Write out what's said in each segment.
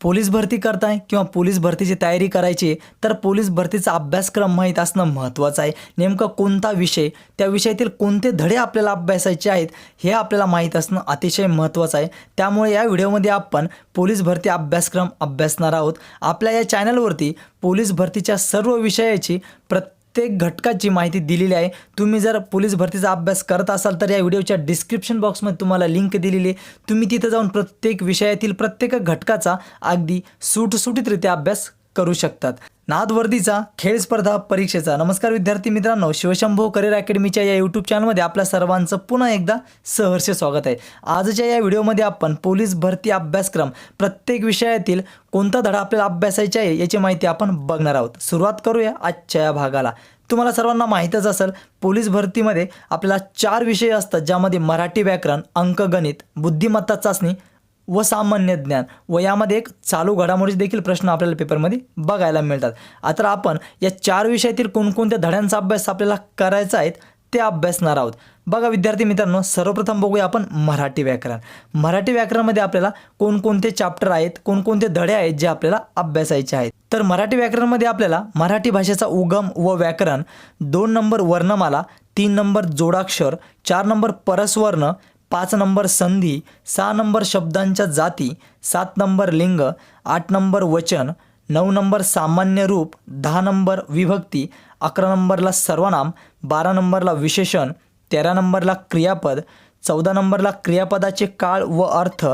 Police भरती करताय किंवा पोलीस भरतीची तयारी करायची तर पोलीस भरतीचा अभ्यासक्रम माहीत असणं महत्त्वाचं आहे. नेमका कोणता विषय? त्या विषयातील कोणते धडे आपल्याला अभ्यासायचे आहेत हे आपल्याला माहीत असणं अतिशय महत्त्वाचं आहे. त्यामुळे या व्हिडिओमध्ये आपण पोलीस भरती अभ्यासक्रम अभ्यासणार आहोत. आपल्या या चॅनलवरती पोलीस भरतीच्या सर्व विषयाची प्रत्येक प्रत्येक घटकाची माहिती दिलेली आहे. तुम्ही जर पोलीस भरतीचा अभ्यास करत असाल तर या व्हिडिओच्या डिस्क्रिप्शन बॉक्समध्ये तुम्हाला लिंक दिलेली आहे. तुम्ही तिथं जाऊन प्रत्येक विषयातील प्रत्येक घटकाचा अगदी सुटसुटीतरित्या अभ्यास करू शकतात. नादवर्दीचा खेळ स्पर्धा परीक्षेचा. नमस्कार विद्यार्थी मित्रांनो शिवशंभो करिअर अकॅडमीच्या या यूट्यूब चॅनलमध्ये आपल्या सर्वांचं पुन्हा एकदा सहर्ष स्वागत आहे. आजच्या या व्हिडिओमध्ये आपण पोलीस भरती अभ्यासक्रम प्रत्येक विषयातील कोणता धडा आपल्याला अभ्यासायचा आहे याची माहिती आपण बघणार आहोत. सुरुवात करूया आजच्या या भागाला. तुम्हाला सर्वांना माहीतच असेल पोलीस भरतीमध्ये आपल्याला चार विषय असतात ज्यामध्ये मराठी व्याकरण अंकगणित बुद्धिमत्ता चाचणी व सामान्य ज्ञान. व यामध्ये एक चालू घडामोडी देखील प्रश्न आपल्याला पेपरमध्ये बघायला मिळतात. आता आपण या चार विषयातील कोणकोणत्या धड्यांचा अभ्यास आपल्याला करायचा आहे ते अभ्यासणार आहोत. बघा विद्यार्थी मित्रांनो सर्वप्रथम बघूया आपण मराठी व्याकरण. मराठी व्याकरणामध्ये आपल्याला कोणकोणते चॅप्टर आहेत कोणकोणते धडे आहेत जे आपल्याला अभ्यासायचे आहेत. तर मराठी व्याकरणमध्ये आपल्याला मराठी भाषेचा उगम व व्याकरण दोन नंबर वर्णमाला तीन नंबर जोडाक्षर चार नंबर परस्वर्ण पाच नंबर संधी सहा नंबर शब्दांच्या जाती सात नंबर लिंग आठ नंबर वचन नऊ नंबर सामान्य रूप दहा नंबर विभक्ती अकरा नंबरला सर्वनाम बारा नंबरला विशेषण तेरा नंबरला क्रियापद चौदा नंबरला क्रियापदाचे काळ व अर्थ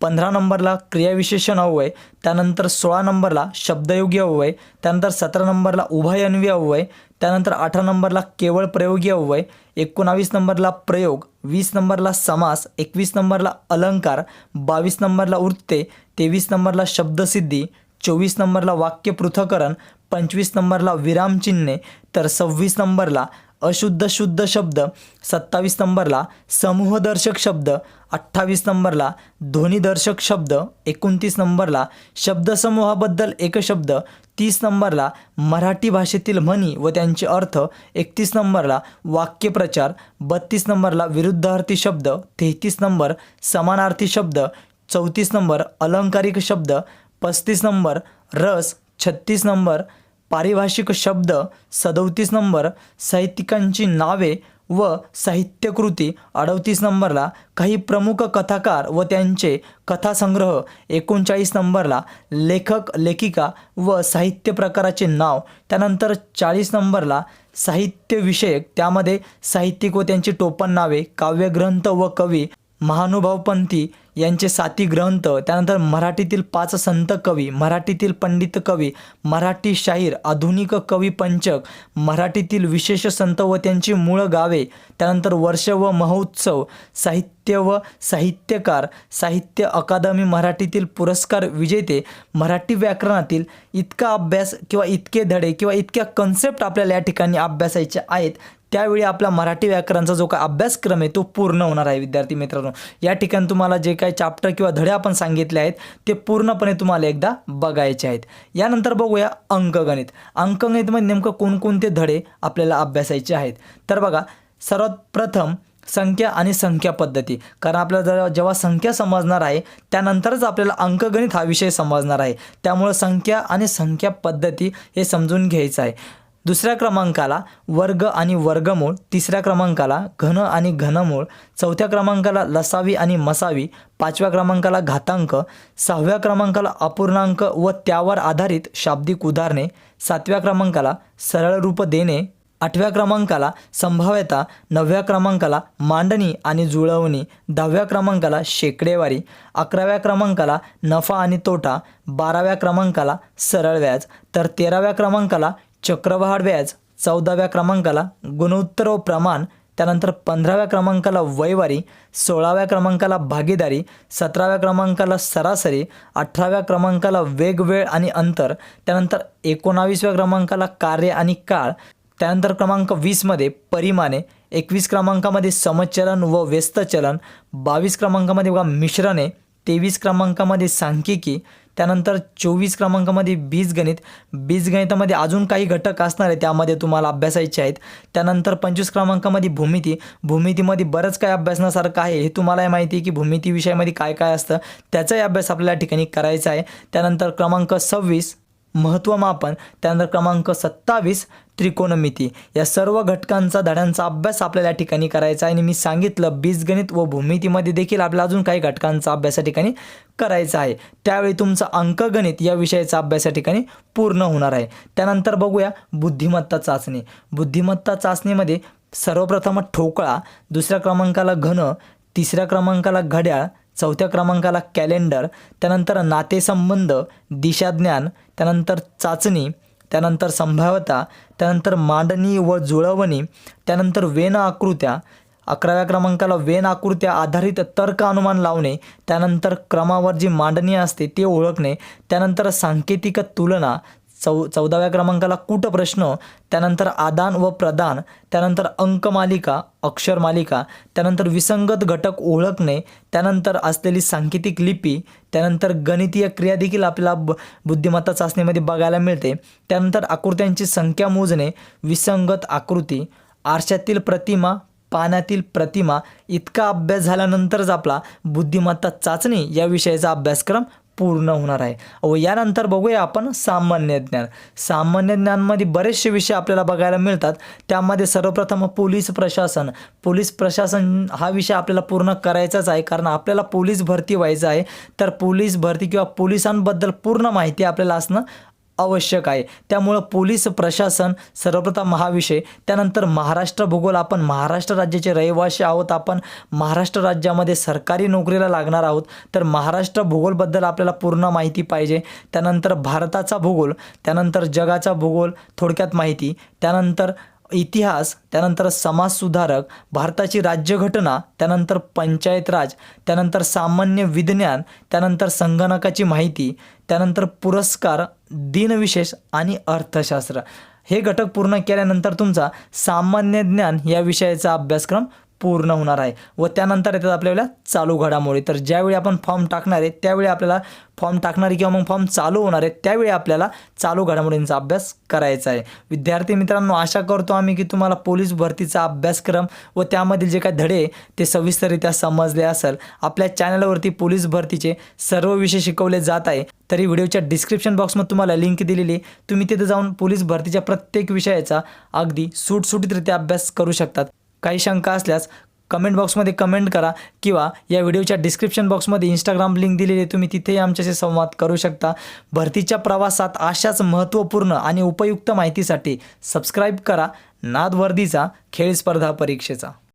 पंधरा नंबरला क्रियाविशेषण अव्यय त्यानंतर सोळा नंबरला शब्दयोगी अव्यय त्यानंतर सतरा नंबरला उभयन्वी अव्यय त्यानंतर अठरा नंबरला केवळ प्रयोगी अव्यय एकोणावीस नंबरला प्रयोग वीस नंबरला समास एकवीस नंबरला अलंकार बावीस नंबरला वृत्ते तेवीस नंबरला शब्दसिद्धी चोवीस नंबरला वाक्य पृथक्करण पंचवीस नंबरला विरामचिन्हे तर सव्वीस नंबरला अशुद्ध शुद्ध शब्द सत्तावीस नंबरला समूहदर्शक शब्द अठ्ठावीस नंबरला ध्वनिदर्शक शब्द एकोणतीस नंबरला शब्दसमूहाबद्दल एक शब्द तीस नंबरला मराठी भाषेतील म्हणी व त्यांचे अर्थ एकतीस नंबरला वाक्यप्रचार बत्तीस नंबरला विरुद्धार्थी शब्द तेहतीस नंबर समानार्थी शब्द चौतीस नंबर अलंकारिक शब्द पस्तीस नंबर रस छत्तीस नंबर पारिभाषिक शब्द सदोतीस नंबर साहित्यिकांची नावे व साहित्यकृती अडतीस नंबरला काही प्रमुख कथाकार व त्यांचे कथासंग्रह एकोणचाळीस नंबरला लेखक लेखिका व साहित्य प्रकाराचे नाव त्यानंतर चाळीस नंबरला साहित्यविषयक त्यामध्ये साहित्यिक व त्यांची टोपण नावे काव्यग्रंथ व कवी महानुभावपंथी यांचे साती ग्रंथ त्यानंतर मराठीतील पाच संत कवी मराठीतील पंडित कवी मराठी शाहीर आधुनिक कवी पंचक मराठीतील विशेष संत व त्यांची मूळ गावे त्यानंतर वर्ष व महोत्सव साहित्य व साहित्यकार साहित्य अकादमी मराठीतील पुरस्कार विजेते मराठी व्याकरणातील इतका अभ्यास किंवा इतके धडे किंवा इतक्या कन्सेप्ट आपल्याला या ठिकाणी अभ्यासायचे आहेत त्यावेळी आपला मराठी व्याकरणचा जो काय अभ्यासक्रम आहे तो पूर्ण होणार आहे विद्यार्थी मित्रांनो. या ठिकाणी तुम्हाला जे काही चॅप्टर किंवा धडे आपण सांगितले आहेत ते पूर्णपणे तुम्हाला एकदा बघायचे आहेत. यानंतर बघूया अंकगणित. अंकगणितमध्ये नेमकं कोणकोणते धडे आपल्याला अभ्यासायचे आहेत? तर बघा सर्वात प्रथम संख्या आणि संख्या पद्धती. कारण आपल्याला जर जेव्हा संख्या समजणार आहे त्यानंतरच आपल्याला अंकगणित हा विषय समजणार आहे. त्यामुळं संख्या आणि संख्या पद्धती हे समजून घ्यायचं आहे. दुसऱ्या क्रमांकाला वर्ग आणि वर्गमूळ तिसऱ्या क्रमांकाला घन आणि घनमूळ चौथ्या क्रमांकाला लसावी आणि मसावी पाचव्या क्रमांकाला घातांक सहाव्या क्रमांकाला अपूर्णांक व त्यावर आधारित शाब्दिक उदाहरणे सातव्या क्रमांकाला सरळ रूप देणे आठव्या क्रमांकाला संभाव्यता नवव्या क्रमांकाला मांडणी आणि जुळवणी दहाव्या क्रमांकाला शेकडेवारी अकराव्या क्रमांकाला नफा आणि तोटा बाराव्या क्रमांकाला सरळ व्याज तर तेराव्या क्रमांकाला चक्रवाढ व्याज चौदाव्या क्रमांकाला गुणोत्तर व प्रमाण त्यानंतर पंधराव्या क्रमांकाला वैवारी सोळाव्या क्रमांकाला भागीदारी सतराव्या क्रमांकाला सरासरी अठराव्या क्रमांकाला वेगवेळ आणि अंतर त्यानंतर एकोणावीसव्या क्रमांकाला कार्य आणि काळ त्यानंतर क्रमांक वीसमध्ये परिमाणे एकवीस क्रमांकामध्ये समचलन व व्यस्त चलन बावीस क्रमांकामध्ये बघा मिश्रणे तेवीस क्रमांकामध्ये सांख्यिकी त्यानंतर चोवीस क्रमांकामध्ये बीजगणित बीजगणितामध्ये अजून काही घटक असणार आहे त्यामध्ये तुम्हाला अभ्यासायचे आहेत. त्यानंतर पंचवीस क्रमांकामध्ये भूमिती भूमितीमध्ये बरंच काय अभ्यासण्यासारखं आहे हे तुम्हालाही माहिती आहे की भूमिती विषयामध्ये काय काय असतं त्याचाही अभ्यास आपल्याला ठिकाणी करायचा आहे. त्यानंतर क्रमांक सव्वीस महत्त्वमापन त्यानंतर क्रमांक सत्तावीस त्रिकोणमिती. या सर्व घटकांचा धड्यांचा अभ्यास आपल्याला या ठिकाणी करायचा आहे. आणि मी सांगितलं बीजगणित व भूमितीमध्ये देखील आपल्याला अजून काही घटकांचा अभ्यास या ठिकाणी करायचा आहे. त्यावेळी तुमचा अंकगणित या विषयाचा अभ्यास या ठिकाणी पूर्ण होणार आहे. त्यानंतर बघूया बुद्धिमत्ता चाचणी. बुद्धिमत्ता चाचणीमध्ये सर्वप्रथम ठोकळा दुसऱ्या क्रमांकाला घन तिसऱ्या क्रमांकाला घड्याळ चौथ्या क्रमांकाला कॅलेंडर त्यानंतर नातेसंबंध दिशाज्ञान त्यानंतर चाचणी त्यानंतर संभाव्यता त्यानंतर मांडणी व जुळवणी त्यानंतर वेन आकृत्या अकराव्या क्रमांकाला वेन आकृत्या आधारित तर्क अनुमान लावणे त्यानंतर क्रमावर जी मांडणी असते ते ओळखणे त्यानंतर सांकेतिक तुलना चौ चौदाव्या क्रमांकाला कूटप्रश्न त्यानंतर आदान व प्रदान त्यानंतर अंकमालिका अक्षरमालिका त्यानंतर विसंगत घटक ओळखणे त्यानंतर असलेली सांकेतिक लिपी त्यानंतर गणितीय क्रिया देखील आपल्याला ब बुद्धिमत्ता चाचणीमध्ये बघायला मिळते. त्यानंतर आकृत्यांची संख्या मोजणे विसंगत आकृती आरशातील प्रतिमा पाण्यातील प्रतिमा इतका अभ्यास झाल्यानंतरच आपला बुद्धिमत्ता चाचणी या विषयाचा अभ्यासक्रम पूर्ण होणार आहे. व यानंतर बघूया आपण सामान्य ज्ञान. सामान्य ज्ञानमध्ये बरेचसे विषय आपल्याला बघायला मिळतात. त्यामध्ये सर्वप्रथम पोलीस प्रशासन. पोलीस प्रशासन हा विषय आपल्याला पूर्ण करायचाच आहे. कारण आपल्याला पोलीस भरती व्हायचं आहे. तर पोलीस भरती किंवा पोलिसांबद्दल पूर्ण माहिती आपल्याला असणं आवश्यक आहे. त्यामुळं पोलीस प्रशासन सर्वप्रथम हा विषय त्यानंतर महाराष्ट्र भूगोल. आपण महाराष्ट्र राज्याचे रहिवासी आहोत. आपण महाराष्ट्र राज्यामध्ये सरकारी नोकरीला लागणार आहोत. तर महाराष्ट्र भूगोलबद्दल आपल्याला पूर्ण माहिती पाहिजे. त्यानंतर भारताचा भूगोल त्यानंतर जगाचा भूगोल थोडक्यात माहिती. त्यानंतर इतिहास त्यानंतर समाजसुधारक भारताची राज्यघटना त्यानंतर पंचायत राज त्यानंतर सामान्य विज्ञान त्यानंतर संगणकाची माहिती त्यानंतर पुरस्कार दिनविशेष आणि अर्थशास्त्र. हे घटक पूर्ण केल्यानंतर तुमचा सामान्य ज्ञान या विषयाचा अभ्यासक्रम पूर्ण होणार आहे. व त्यानंतर येतात आपल्याला चालू घडामोडी. तर ज्यावेळी आपण फॉर्म टाकणार आहे त्यावेळी आपल्याला फॉर्म टाकणारे किंवा मग फॉर्म चालू होणार आहे त्यावेळी आपल्याला चालू घडामोडींचा अभ्यास करायचा आहे. विद्यार्थी मित्रांनो आशा करतो आम्ही की तुम्हाला पोलीस भरतीचा अभ्यासक्रम व त्यामधील जे काही धडे ते सविस्तररित्या समजले असेल. आपल्या चॅनलवरती पोलीस भरतीचे सर्व विषय शिकवले जात आहे. तरी व्हिडिओच्या डिस्क्रिप्शन बॉक्समध्ये तुम्हाला लिंक दिलेली आहे. तुम्ही तिथे जाऊन पोलीस भरतीच्या प्रत्येक विषयाचा अगदी सुटसुटीतरित्या अभ्यास करू शकतात. काही शंका असल्यास कमेंट बॉक्समध्ये कमेंट करा किंवा या व्हिडिओच्या डिस्क्रिप्शन बॉक्समध्ये इंस्टाग्राम लिंक दिलेली आहे तुम्ही तिथेही आमच्याशी संवाद करू शकता. भरतीच्या प्रवासात अशाच महत्त्वपूर्ण आणि उपयुक्त माहितीसाठी सबस्क्राईब करा. नाद वर्दीचा खेळ स्पर्धा परीक्षेचा.